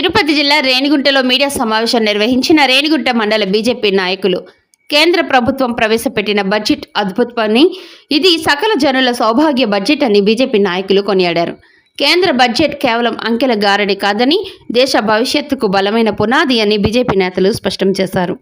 తిరుపతి జిల్లా రేణిగుంటలో మీడియా సమావేశం నిర్వహించిన రేణిగుంట మండల బీజేపీ నాయకులు కేంద్ర ప్రభుత్వం ప్రవేశపెట్టిన బడ్జెట్ అద్భుతమని ఇది సకల జనుల సౌభాగ్య బడ్జెట్ అని బీజేపీ నాయకులు కొనియాడారు. కేంద్ర బడ్జెట్ కేవలం అంకెల గారడి కాదని దేశ భవిష్యత్తుకు బలమైన పునాది అని బీజేపీ నేతలు స్పష్టం చేశారు.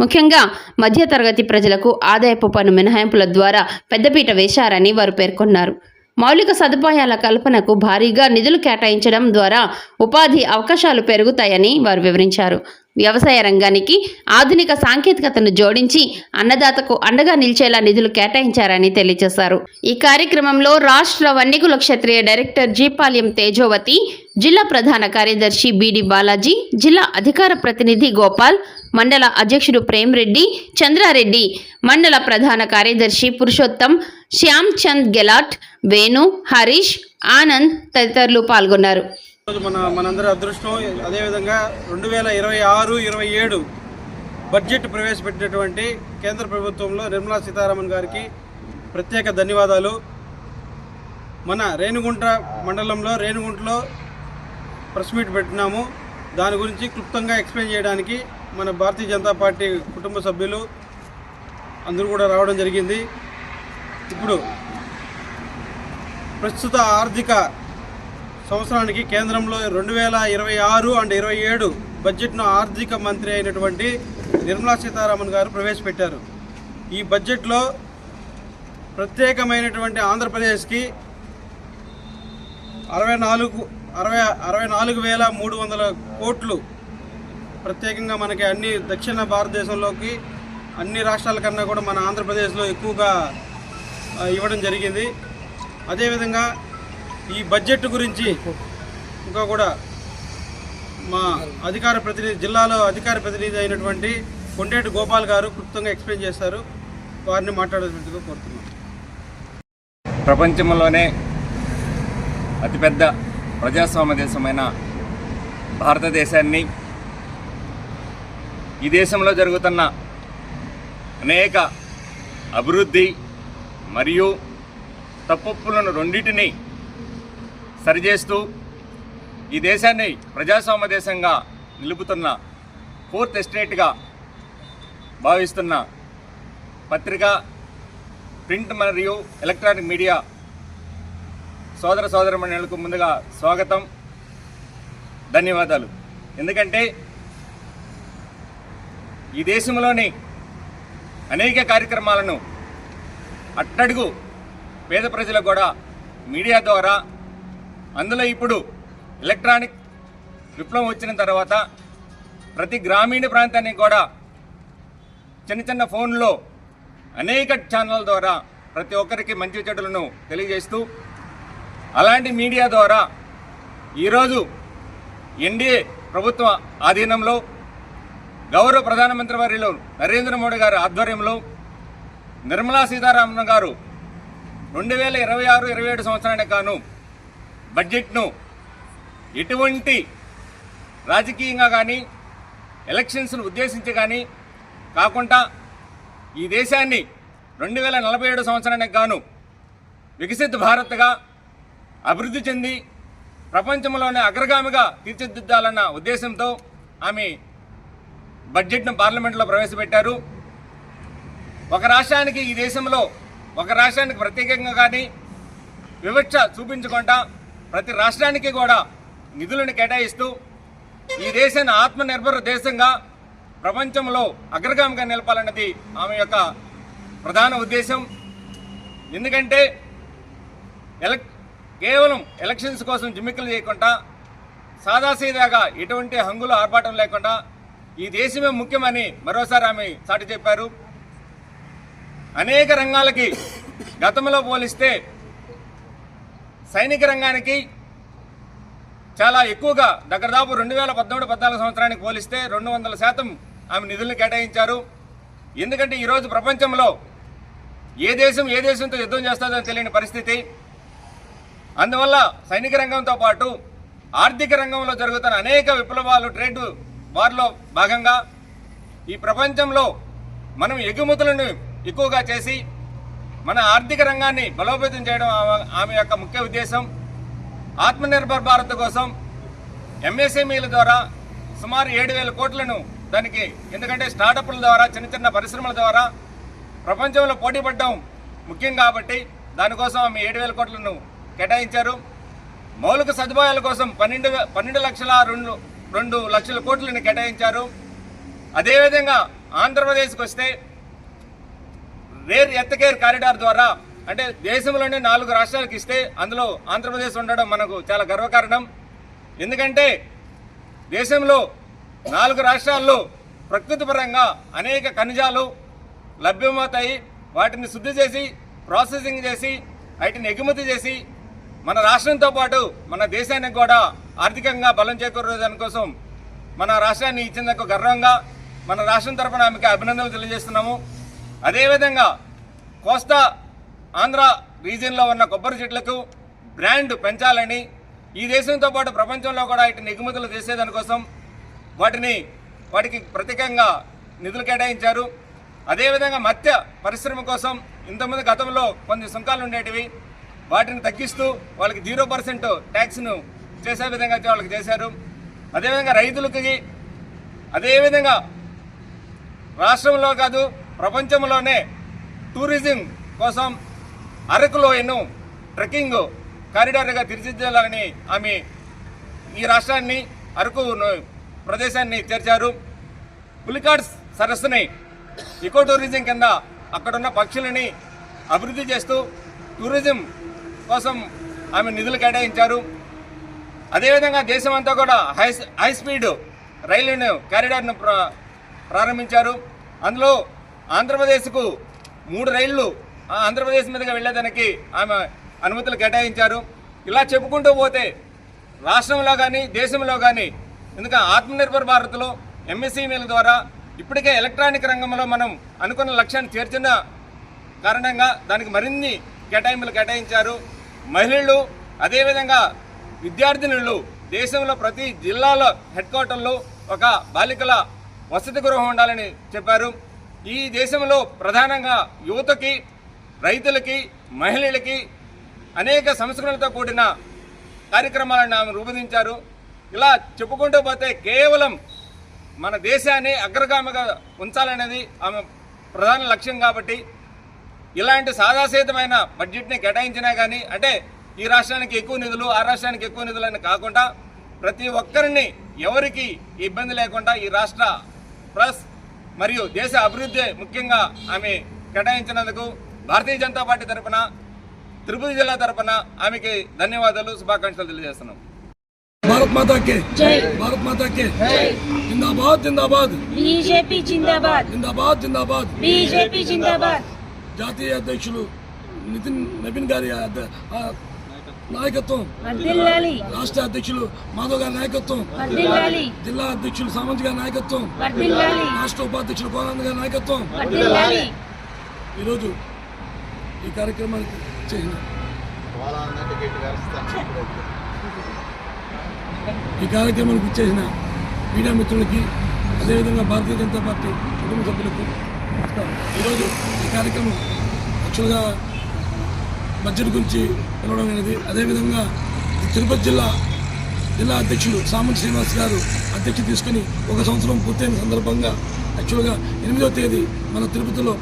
ముఖ్యంగా మధ్యతరగతి ప్రజలకు ఆదాయపు పన్ను మినహాయింపుల ద్వారా పెద్దపీట వేశారని వారు పేర్కొన్నారు. మౌలిక సదుపాయాల కల్పనకు భారీగా నిధులు కేటాయించడం ద్వారా ఉపాధి అవకాశాలు పెరుగుతాయని వారు వివరించారు. వ్యవసాయ రంగానికి ఆధునిక సాంకేతికతను జోడించి అన్నదాతకు అండగా నిలిచేలా నిధులు కేటాయించారని తెలియజేశారు. ఈ కార్యక్రమంలో రాష్ట్ర వన్యకుల క్షత్రియ డైరెక్టర్ జీపాల్యం తేజోవతి జిల్లా ప్రధాన కార్యదర్శి బిడి బాలాజీ జిల్లా అధికార ప్రతినిధి గోపాల్ మండల అధ్యక్షుడు ప్రేమ్రెడ్డి చంద్రారెడ్డి మండల ప్రధాన కార్యదర్శి పురుషోత్తం శ్యామ్ చంద్ గెలాట్ వేణు హరీష్ ఆనంద్ తదితరులు పాల్గొన్నారు. ఈరోజు మన మనందరి అదృష్టం అదేవిధంగా రెండు వేల ఇరవై ఆరు ఇరవై ఏడు బడ్జెట్ ప్రవేశపెట్టినటువంటి కేంద్ర ప్రభుత్వంలో నిర్మలా సీతారామన్ గారికి ప్రత్యేక ధన్యవాదాలు. మన రేణుగుంట మండలంలో రేణుగుంటలో ప్రెస్ మీట్ పెట్టినాము. దాని గురించి క్లుప్తంగా ఎక్స్ప్లెయిన్ చేయడానికి మన భారతీయ జనతా పార్టీ కుటుంబ సభ్యులు అందరూ కూడా రావడం జరిగింది. ఇప్పుడు ప్రస్తుత ఆర్థిక సంవత్సరానికి కేంద్రంలో రెండు వేల ఇరవై ఆరు అండ్ ఇరవై ఏడు బడ్జెట్ను ఆర్థిక మంత్రి అయినటువంటి నిర్మలా సీతారామన్ గారు ప్రవేశపెట్టారు. ఈ బడ్జెట్లో ప్రత్యేకమైనటువంటి ఆంధ్రప్రదేశ్కి అరవై నాలుగు అరవై అరవై నాలుగు వేల మూడు వందల కోట్లు ప్రత్యేకంగా మనకి అన్ని దక్షిణ భారతదేశంలోకి అన్ని రాష్ట్రాల కన్నా కూడా మన ఆంధ్రప్రదేశ్లో ఎక్కువగా ఇవ్వడం జరిగింది. అదేవిధంగా ఈ బడ్జెట్ గురించి ఇంకా కూడా మా అధికార ప్రతినిధి జిల్లాలో అధికార ప్రతినిధి అయినటువంటి కొండేటి గోపాల్ గారు క్లుప్తంగా ఎక్స్ప్లెయిన్ చేస్తారు వారిని మాట్లాడేందుకు కోరుతున్నాను ప్రపంచంలోనే అతిపెద్ద ప్రజాస్వామ్య దేశమైన భారతదేశాన్ని ఈ దేశంలో జరుగుతున్న అనేక అభివృద్ధి మరియు తప్పులను రెండింటినీ సరిచేస్తూ ఈ దేశాన్ని ప్రజాస్వామ్య దేశంగా నిలుపుతున్న ఫోర్త్ ఎస్టేట్గా భావిస్తున్న పత్రిక ప్రింట్ మరియు ఎలక్ట్రానిక్ మీడియా సోదర సోదరమణులకు ముందుగా స్వాగతం ధన్యవాదాలు. ఎందుకంటే ఈ దేశంలోని అనేక కార్యక్రమాలను అట్టడుగు పేద ప్రజలకు కూడా మీడియా ద్వారా అందులో ఇప్పుడు ఎలక్ట్రానిక్ విప్లవం వచ్చిన తర్వాత ప్రతి గ్రామీణ ప్రాంతానికి కూడా చిన్న చిన్న ఫోన్లో అనేక ఛానల్ ద్వారా ప్రతి ఒక్కరికి మంచి చెడులను తెలియజేస్తూ అలాంటి మీడియా ద్వారా ఈరోజు ఎన్డీఏ ప్రభుత్వ ఆధీనంలో గౌరవ ప్రధానమంత్రి వారిలో నరేంద్ర మోడీ గారి ఆధ్వర్యంలో నిర్మలా సీతారామన్ గారు రెండు వేల ఇరవై ఆరు ఇరవై ఏడు సంవత్సరానికి గాను బడ్జెట్ను ఎటువంటి రాజకీయంగా కానీ ఎలక్షన్స్ను ఉద్దేశించి కానీ కాకుండా ఈ దేశాన్ని రెండు వేల నలభై ఏడు సంవత్సరానికి గాను వికసిత భారత్గా అభివృద్ధి చెంది ప్రపంచంలోనే అగ్రగామిగా తీర్చిదిద్దాలన్న ఉద్దేశంతో ఆమె బడ్జెట్ను పార్లమెంట్లో ప్రవేశపెట్టారు. ఒక రాష్ట్రానికి ఈ దేశంలో ఒక రాష్ట్రానికి ప్రత్యేకంగా కానీ వివక్ష చూపించకుండా ప్రతి రాష్ట్రానికి కూడా నిధులను కేటాయిస్తూ ఈ దేశాన్ని ఆత్మనిర్భర దేశంగా ప్రపంచంలో అగ్రగామిగా నిలపాలన్నది ఆమె యొక్క ప్రధాన ఉద్దేశం. ఎందుకంటే ఎలక్ కేవలం ఎలక్షన్స్ కోసం జిమ్మిక్కులు చేయకుండా సాదాసీదాగా ఎటువంటి హంగులు ఆర్భాటం లేకుండా ఈ దేశమే ముఖ్యమని మరోసారి ఆమె చాటి చెప్పారు. అనేక రంగాలకి గతంలో పోలిస్తే సైనిక రంగానికి చాలా ఎక్కువగా దగ్గరదాపు రెండు వేల పద్నాలుగు పద్నాలుగు సంవత్సరానికి పోలిస్తే రెండు వందల శాతం ఆమె నిధులను కేటాయించారు. ఎందుకంటే ఈరోజు ప్రపంచంలో ఏ దేశం ఏ దేశంతో యుద్ధం చేస్తుందో తెలియని పరిస్థితి. అందువల్ల సైనిక రంగంతో పాటు ఆర్థిక రంగంలో జరుగుతున్న అనేక విప్లవాలు ట్రేడ్ వార్లో భాగంగా ఈ ప్రపంచంలో మనం ఎగుమతులను ఎక్కువగా చేసి మన ఆర్థిక రంగాన్ని బలోపేతం చేయడం ఆమె- ఆమె యొక్క ముఖ్య ఉద్దేశం. ఆత్మనిర్భర్ భారత్ కోసం ఎంఎస్ఎంఈల ద్వారా సుమారు ఏడు వేల కోట్లను దానికి ఎందుకంటే స్టార్టప్ల ద్వారా చిన్న చిన్న పరిశ్రమల ద్వారా ప్రపంచంలో పోటీపడడం ముఖ్యం కాబట్టి దానికోసం ఆమె ఏడు వేల కోట్లను కేటాయించారు. మౌలిక సదుపాయాల కోసం పన్నెండు పన్నెండు లక్షల రెండు రెండు లక్షల కోట్లను కేటాయించారు. అదేవిధంగా ఆంధ్రప్రదేశ్కి వస్తే రేర్ ఎత్తకేర్ కారిడార్ ద్వారా అంటే దేశంలోనే నాలుగు రాష్ట్రాలకు ఇస్తే అందులో ఆంధ్రప్రదేశ్ ఉండడం మనకు చాలా గర్వకారణం. ఎందుకంటే దేశంలో నాలుగు రాష్ట్రాల్లో ప్రకృతి పరంగా అనేక ఖనిజాలు లభ్యమవుతాయి. వాటిని శుద్ధి చేసి ప్రాసెసింగ్ చేసి వాటిని ఎగుమతి చేసి మన రాష్ట్రంతో పాటు మన దేశానికి కూడా ఆర్థికంగా బలం చేకూరే దానికోసం మన రాష్ట్రాన్ని ఇచ్చేందుకు గర్వంగా మన రాష్ట్రం తరఫున ఆమెకి అభినందనలు తెలియజేస్తున్నాము. అదేవిధంగా కోస్తా ఆంధ్ర రీజియన్లో ఉన్న కొబ్బరి చెట్లకు బ్రాండ్ పెంచాలని ఈ దేశంతో పాటు ప్రపంచంలో కూడా వీటిని ఎగుమతులు చేసేదానికోసం వాటిని వాటికి ప్రత్యేకంగా నిధులు కేటాయించారు. అదేవిధంగా మత్స్య పరిశ్రమ కోసం ఇంతకుముందు గతంలో కొన్ని సుంకాలు ఉండేటివి. వాటిని తగ్గిస్తూ వాళ్ళకి జీరో పర్సెంట్ ట్యాక్స్ను చేసే విధంగా వాళ్ళకి చేశారు. అదేవిధంగా రైతులకి అదేవిధంగా రాష్ట్రంలో కాదు ప్రపంచంలోనే టూరిజం కోసం అరకు లోయను ట్రెక్కింగ్ కారిడార్గా తీర్చిదిద్దాలని ఆమె ఈ రాష్ట్రాన్ని అరకు ప్రదేశాన్ని చేర్చారు. పులికాడ్స్ సరస్సుని ఇకో టూరిజం కింద అక్కడున్న పక్షులని అభివృద్ధి చేస్తూ టూరిజం కోసం ఆమె నిధులు కేటాయించారు. అదేవిధంగా దేశమంతా కూడా హై హై స్పీడ్ రైలును కారిడార్ను ప్ర ప్రారంభించారు. అందులో ఆంధ్రప్రదేశ్కు మూడు రైళ్ళు ఆ ఆంధ్రప్రదేశ్ మీదుగా వెళ్ళేదానికి ఆమె అనుమతులు కేటాయించారు. ఇలా చెప్పుకుంటూ పోతే రాష్ట్రంలో కానీ దేశంలో కానీ ఎందుకంటే ఆత్మనిర్భర్ భారత్లో ఎంఎస్సీమీల ద్వారా ఇప్పటికే ఎలక్ట్రానిక్ రంగంలో మనం అనుకున్న లక్ష్యాన్ని చేర్చిన కారణంగా దానికి మరిన్ని కేటాయింపులు కేటాయించారు. మహిళలు అదేవిధంగా విద్యార్థినులు దేశంలో ప్రతి జిల్లాలో హెడ్ క్వార్టర్లో ఒక బాలికల వసతి గృహం ఉండాలని చెప్పారు. ఈ దేశంలో ప్రధానంగా యువతకి రైతులకి మహిళలకి అనేక సంస్కరణలతో కూడిన కార్యక్రమాలను ఆమె రూపొందించారు. ఇలా చెప్పుకుంటూ పోతే కేవలం మన దేశాన్ని అగ్రగామిగా ఉంచాలనేది ఆమె ప్రధాన లక్ష్యం కాబట్టి ఇలాంటి సాదాసీతమైన బడ్జెట్ని కేటాయించినా కానీ అంటే ఈ రాష్ట్రానికి ఎక్కువ నిధులు ఆ రాష్ట్రానికి ఎక్కువ నిధులు అని కాకుండా ప్రతి ఒక్కరిని ఎవరికి ఇబ్బంది లేకుండా ఈ రాష్ట్ర ప్లస్ మరియు దేశ అభివృద్ధి ముఖ్యంగా ఆమె కేటాయించినందుకు భారతీయ జనతా పార్టీ తరఫున తిరుపతి జిల్లా తరఫున ఆమెకి ధన్యవాదాలు శుభాకాంక్షలు తెలియజేస్తున్నాం. భారత్ మాతాకి భారత్ మాతాకి జిందాబాద్ జిందాబాద్ బీజేపీ జిందాబాద్ జిందాబాద్ జిందాబాద్ బీజేపీ జిందాబాద్ జాతీయ అధ్యక్షులు నితిన్ నవీన్ గారి నాయకత్వం. రాష్ట్ర అధ్యక్షులు మాధవ్ గారి నాయకత్వం. జిల్లా అధ్యక్షులు సామంత్ గారి నాయకత్వం. రాష్ట్ర ఉపాధ్యక్షులు కోనంద్ గారి నాయకత్వం. ఈరోజు ఈ కార్యక్రమానికి చేసిన ఈ కార్యక్రమానికి ఇచ్చేసిన మీడియా మిత్రులకి అదేవిధంగా భారతీయ జనతా పార్టీ కుటుంబ సభ్యులకు. ఈరోజు ఈ కార్యక్రమం యాక్చువల్గా బడ్జెట్ గురించి పిలవడం అనేది అదేవిధంగా తిరుపతి జిల్లా జిల్లా అధ్యక్షులు సామంత్ శ్రీనివాస్ గారు అధ్యక్ష తీసుకుని ఒక సంవత్సరం పూర్తయిన సందర్భంగా యాక్చువల్గా ఎనిమిదవ తేదీ మన తిరుపతిలో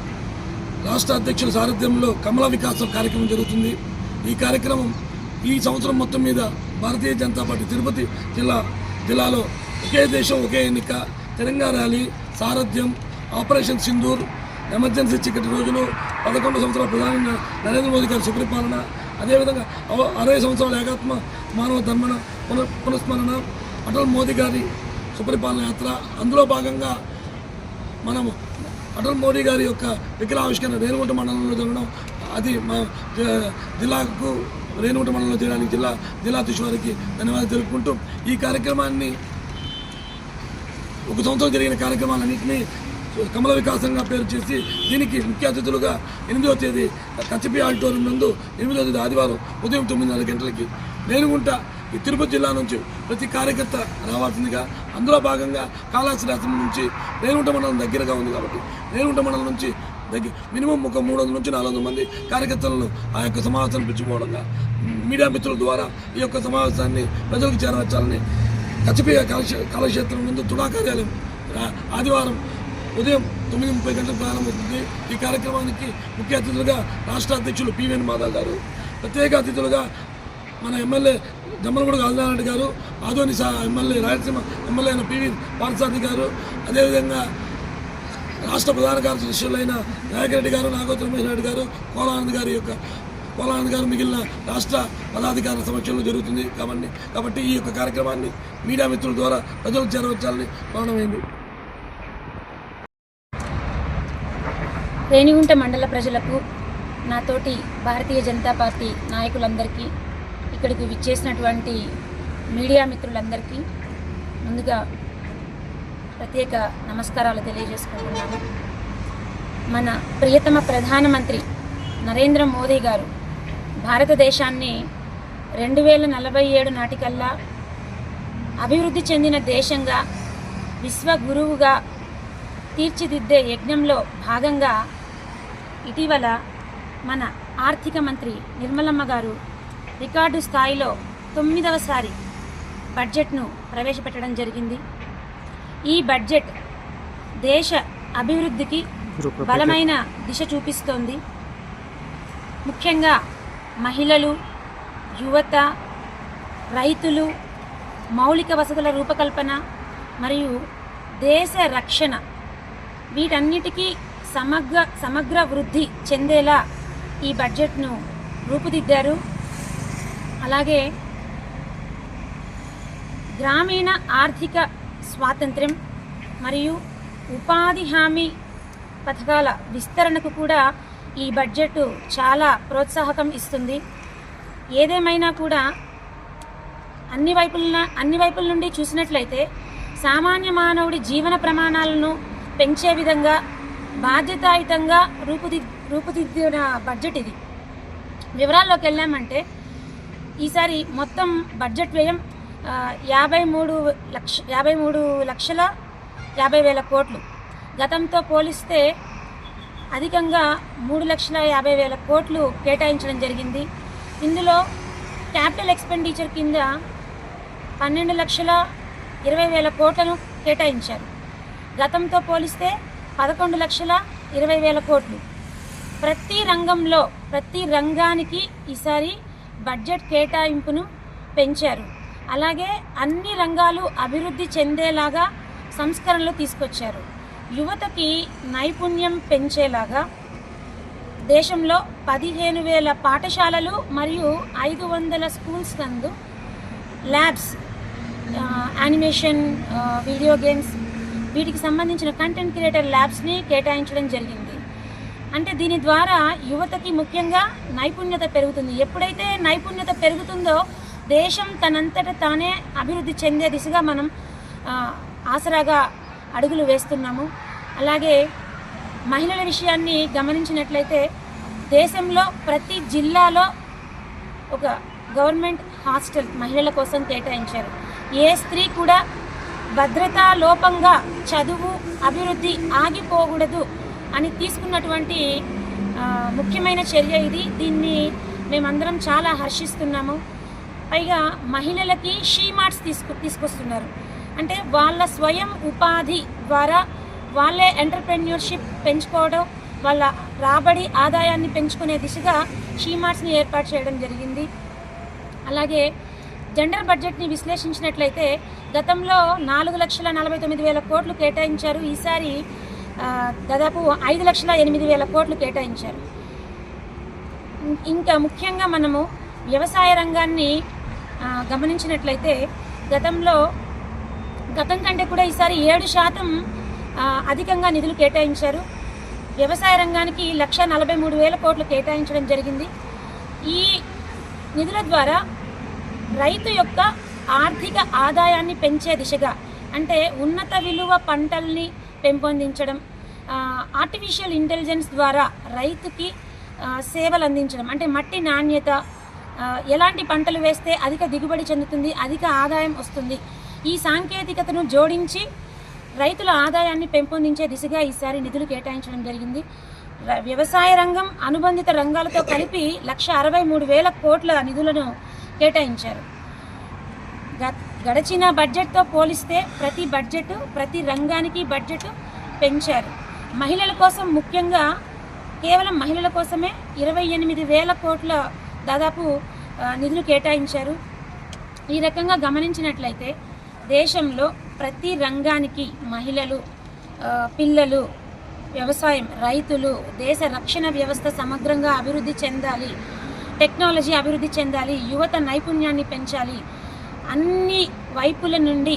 రాష్ట్ర అధ్యక్షుల సారథ్యంలో కమల వికాసం కార్యక్రమం జరుగుతుంది. ఈ కార్యక్రమం ఈ సంవత్సరం మొత్తం మీద భారతీయ జనతా పార్టీ తిరుపతి జిల్లా జిల్లాలో ఒకే దేశం ఒకే ఎన్నిక తెలంగాణ ర్యాలీ సారథ్యం ఆపరేషన్ సింధూర్ ఎమర్జెన్సీ చిక్కటి రోజులు పదకొండు సంవత్సరాల ప్రధాని నరేంద్ర మోదీ గారి సుపరిపాలన అదేవిధంగా అరవై సంవత్సరాల ఏకాత్మ మానవ ధర్మణ పున పునఃస్మరణ అటల్ మోదీ గారి సుపరిపాలన యాత్ర అందులో భాగంగా మనము అటల్ మోడీ గారి యొక్క విగ్రహావిష్కరణ రేణుగుంట మండలంలో జరగడం అది మా జిల్లాకు రేణుగుంట మండలంలో చేయడానికి జిల్లా జిల్లా వారికి ధన్యవాదాలు తెలుపుకుంటూ ఈ కార్యక్రమాన్ని ఒక సంవత్సరం జరిగిన కార్యక్రమాలన్నింటినీ కమల వికాసంగా పేరు చేసి దీనికి ముఖ్య అతిథులుగా ఎనిమిదవ తేదీ కచ్చిపి ఆడిటోరియం నందు ఎనిమిదవ తేదీ ఆదివారం ఉదయం తొమ్మిదిన్నర గంటలకి రేణుగుంట ఈ తిరుపతి జిల్లా నుంచి ప్రతి కార్యకర్త రావాల్సిందిగా అందులో భాగంగా కాళాశ్రాసం నుంచి రేణుంట మండలం దగ్గరగా ఉంది కాబట్టి రేణుంట మండలం నుంచి దగ్గర మినిమం ఒక మూడు వందల నుంచి నాలుగు వందల మంది కార్యకర్తలను ఆ యొక్క సమావేశాన్ని పిలుచుకోవడంగా మీడియా మిత్రుల ద్వారా ఈ యొక్క సమావేశాన్ని ప్రజలకు చేరవచ్చాలని కచ్చిపేయ కళాక్షే కళాక్షేత్రం ముందు తుడా కార్యాలయం ఆదివారం ఉదయం తొమ్మిది ముప్పై గంటలకు ప్రారంభమవుతుంది. ఈ కార్యక్రమానికి ముఖ్య అతిథులుగా రాష్ట్ర అధ్యక్షులు పివిఎన్ మాధవ్ గారు ప్రత్యేక అతిథులుగా మన ఎమ్మెల్యే జమ్మలగూడ గాంధారెడ్డి గారు ఆదోని ఎమ్మెల్యే రాయలసీమ ఎమ్మెల్యే అయిన పివి పార్థసారథి గారు అదేవిధంగా రాష్ట్ర ప్రధాన కార్యదర్శులైన నాయకరెడ్డి గారు నాగోత్ర రమేష్ రెడ్డి గారు కోలానంద్ గారి యొక్క కోలానంద్ గారు మిగిలిన రాష్ట్ర పదాధికారుల సమక్షంలో జరుగుతుంది కాబట్టి కాబట్టి ఈ యొక్క కార్యక్రమాన్ని మీడియా మిత్రుల ద్వారా ప్రజలకు చేరవచ్చాలని కోరడమైంది రేణిగుంట మండల ప్రజలకు నాతోటి భారతీయ జనతా పార్టీ నాయకులందరికీ ఇక్కడికి విచ్చేసినటువంటి మీడియా మిత్రులందరికీ ముందుగా ప్రత్యేక నమస్కారాలు తెలియజేసుకుంటున్నాను. మన ప్రియతమ ప్రధానమంత్రి నరేంద్ర మోదీ గారు భారతదేశాన్ని రెండు వేల నలభై ఏడు నాటికల్లా అభివృద్ధి చెందిన దేశంగా విశ్వ గురువుగా తీర్చిదిద్దే యజ్ఞంలో భాగంగా ఇటీవల మన ఆర్థిక మంత్రి నిర్మలమ్మ గారు రికార్డు స్థాయిలో తొమ్మిదవసారి బడ్జెట్ను ప్రవేశపెట్టడం జరిగింది. ఈ బడ్జెట్ దేశ అభివృద్ధికి బలమైన దిశ చూపిస్తోంది. ముఖ్యంగా మహిళలు యువత రైతులు మౌలిక వసతుల రూపకల్పన మరియు దేశ రక్షణ వీటన్నిటికీ సమగ్ర సమగ్ర వృద్ధి చెందేలా ఈ బడ్జెట్ను రూపుదిద్దారు. అలాగే గ్రామీణ ఆర్థిక స్వాతంత్ర్యం మరియు ఉపాధి హామీ పథకాల విస్తరణకు కూడా ఈ బడ్జెట్ చాలా ప్రోత్సాహకం ఇస్తుంది. ఏదేమైనా కూడా అన్ని వైపుల అన్ని వైపుల నుండి చూసినట్లయితే సామాన్య మానవుడి జీవన ప్రమాణాలను పెంచే విధంగా బాధ్యతాయుతంగా రూపుది రూపుదిద్దిన బడ్జెట్ ఇది. వివరాల్లోకి వెళ్ళామంటే ఈసారి మొత్తం బడ్జెట్ వ్యయం యాభై మూడు లక్ష యాభై మూడు లక్షల యాభై వేల కోట్లు. గతంతో పోలిస్తే అధికంగా మూడు లక్షల యాభై వేల కోట్లు కేటాయించడం జరిగింది. ఇందులో క్యాపిటల్ ఎక్స్పెండిచర్ కింద పన్నెండు లక్షల ఇరవై వేల కోట్లను కేటాయించారు. గతంతో పోలిస్తే పదకొండు లక్షల ఇరవై వేల కోట్లు. ప్రతి రంగంలో ప్రతి రంగానికి ఈసారి బడ్జెట్ కేటాయింపును పెంచారు. అలాగే అన్ని రంగాలు అభివృద్ధి చెందేలాగా సంస్కరణలు తీసుకొచ్చారు. యువతకి నైపుణ్యం పెంచేలాగా దేశంలో పదిహేను వేల పాఠశాలలు మరియు ఐదు వందల స్కూల్స్ నందు ల్యాబ్స్ యానిమేషన్ వీడియో గేమ్స్ వీటికి సంబంధించిన కంటెంట్ క్రియేటర్ ల్యాబ్స్ని కేటాయించడం జరిగింది. అంటే దీని ద్వారా యువతకి ముఖ్యంగా నైపుణ్యత పెరుగుతుంది. ఎప్పుడైతే నైపుణ్యత పెరుగుతుందో దేశం తనంతట తానే అభివృద్ధి చెందే దిశగా మనం ఆసరాగా అడుగులు వేస్తున్నాము. అలాగే మహిళల విషయాన్ని గమనించినట్లయితే దేశంలో ప్రతి జిల్లాలో ఒక గవర్నమెంట్ హాస్టల్ మహిళల కోసం కేటాయించారు. ఏ స్త్రీ కూడా భద్రతా లోపంగా చదువు అభివృద్ధి ఆగిపోకూడదు అని తీసుకున్నటువంటి ముఖ్యమైన చర్య ఇది. దీన్ని మేమందరం చాలా హర్షిస్తున్నాము. పైగా మహిళలకి షీ మార్ట్స్ తీసుకు తీసుకొస్తున్నారు. అంటే వాళ్ళ స్వయం ఉపాధి ద్వారా వాళ్ళే ఎంటర్ప్రెన్యూర్షిప్ పెంచుకోవడం వాళ్ళ రాబడి ఆదాయాన్ని పెంచుకునే దిశగా షీ మార్ట్స్ని ఏర్పాటు చేయడం జరిగింది. అలాగే జనరల్ బడ్జెట్ని విశ్లేషించినట్లయితే గతంలో నాలుగు లక్షల నలభై తొమ్మిది వేల కోట్లు కేటాయించారు. ఈసారి దాదాపు ఐదు లక్షల ఎనిమిది వేల కోట్లు కేటాయించారు. ఇంకా ముఖ్యంగా మనము వ్యవసాయ రంగాన్ని గమనించినట్లయితే గతంలో గతం కంటే కూడా ఈసారి ఏడు శాతం అధికంగా నిధులు కేటాయించారు. వ్యవసాయ రంగానికి లక్ష నలభై మూడు వేల కోట్లు కేటాయించడం జరిగింది. ఈ నిధుల ద్వారా రైతు యొక్క ఆర్థిక ఆదాయాన్ని పెంచే దిశగా అంటే ఉన్నత విలువ పంటల్ని పెంపొందించడం ఆర్టిఫిషియల్ ఇంటెలిజెన్స్ ద్వారా రైతుకి సేవలు అందించడం అంటే మట్టి నాణ్యత ఎలాంటి పంటలు వేస్తే అధిక దిగుబడి చెందుతుంది అధిక ఆదాయం వస్తుంది ఈ సాంకేతికతను జోడించి రైతుల ఆదాయాన్ని పెంపొందించే దిశగా ఈసారి నిధులు కేటాయించడం జరిగింది. వ్యవసాయ రంగం అనుబంధిత రంగాలతో కలిపి లక్ష అరవై మూడు వేల కోట్ల నిధులను కేటాయించారు. గత గడిచిన బడ్జెట్తో పోలిస్తే ప్రతి బడ్జెట్ ప్రతి రంగానికి బడ్జెట్ పెంచారు. మహిళల కోసం ముఖ్యంగా కేవలం మహిళల కోసమే ఇరవై ఎనిమిది వేల కోట్ల దాదాపు నిధులు కేటాయించారు. ఈ రకంగా గమనించినట్లయితే దేశంలో ప్రతి రంగానికి మహిళలు పిల్లలు వ్యవసాయం రైతులు దేశ రక్షణ వ్యవస్థ సమగ్రంగా అభివృద్ధి చెందాలి టెక్నాలజీ అభివృద్ధి చెందాలి యువత నైపుణ్యాన్ని పెంచాలి అన్ని వైపుల నుండి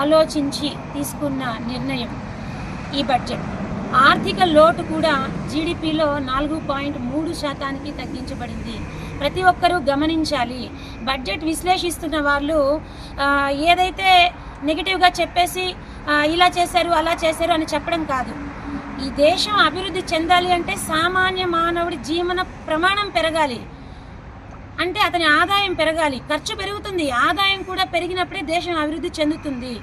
ఆలోచించి తీసుకున్న నిర్ణయం ఈ బడ్జెట్. ఆర్థిక లోటు కూడా జీడిపిలో నాలుగు పాయింట్ మూడు శాతానికి తగ్గించబడింది. ప్రతి ఒక్కరూ గమనించాలి. బడ్జెట్ విశ్లేషిస్తున్న వాళ్ళు ఏదైతే నెగిటివ్గా చెప్పేసి ఇలా చేశారు అలా చేశారు అని చెప్పడం కాదు. ఈ దేశం అభివృద్ధి చెందాలి అంటే సామాన్య మానవుడి జీవన ప్రమాణం పెరగాలి. అంటే అతని ఆదాయం పెరగాలి. ఖర్చు పెరుగుతుంది. ఆదాయం కూడా పెరిగినప్పుడే దేశం అభివృద్ధి చెందుతుంది.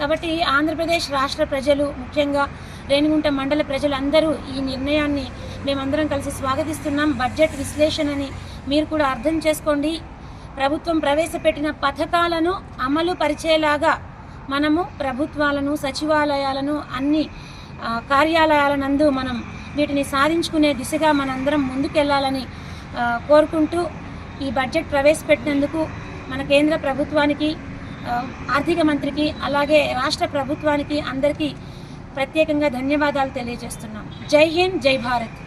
కాబట్టి ఆంధ్రప్రదేశ్ రాష్ట్ర ప్రజలు ముఖ్యంగా రేణిగుంట మండల ప్రజలందరూ ఈ నిర్ణయాన్ని మేమందరం కలిసి స్వాగతిస్తున్నాం. బడ్జెట్ విశ్లేషణని మీరు కూడా అర్థం చేసుకోండి. ప్రభుత్వం ప్రవేశపెట్టిన పథకాలను అమలు పరిచేలాగా మనము ప్రభుత్వాలను సచివాలయాలను అన్ని కార్యాలయాలనందు మనం వీటిని సాధించుకునే దిశగా మనందరం ముందుకెళ్ళాలని కోరుకుంటూ ఈ బడ్జెట్ ప్రవేశపెట్టినందుకు మన కేంద్ర ప్రభుత్వానికి ఆర్థిక మంత్రికి అలాగే రాష్ట్ర ప్రభుత్వానికి అందరికీ ప్రత్యేకంగా ధన్యవాదాలు తెలియజేస్తున్నాం. జై హింద్ జై భారత్.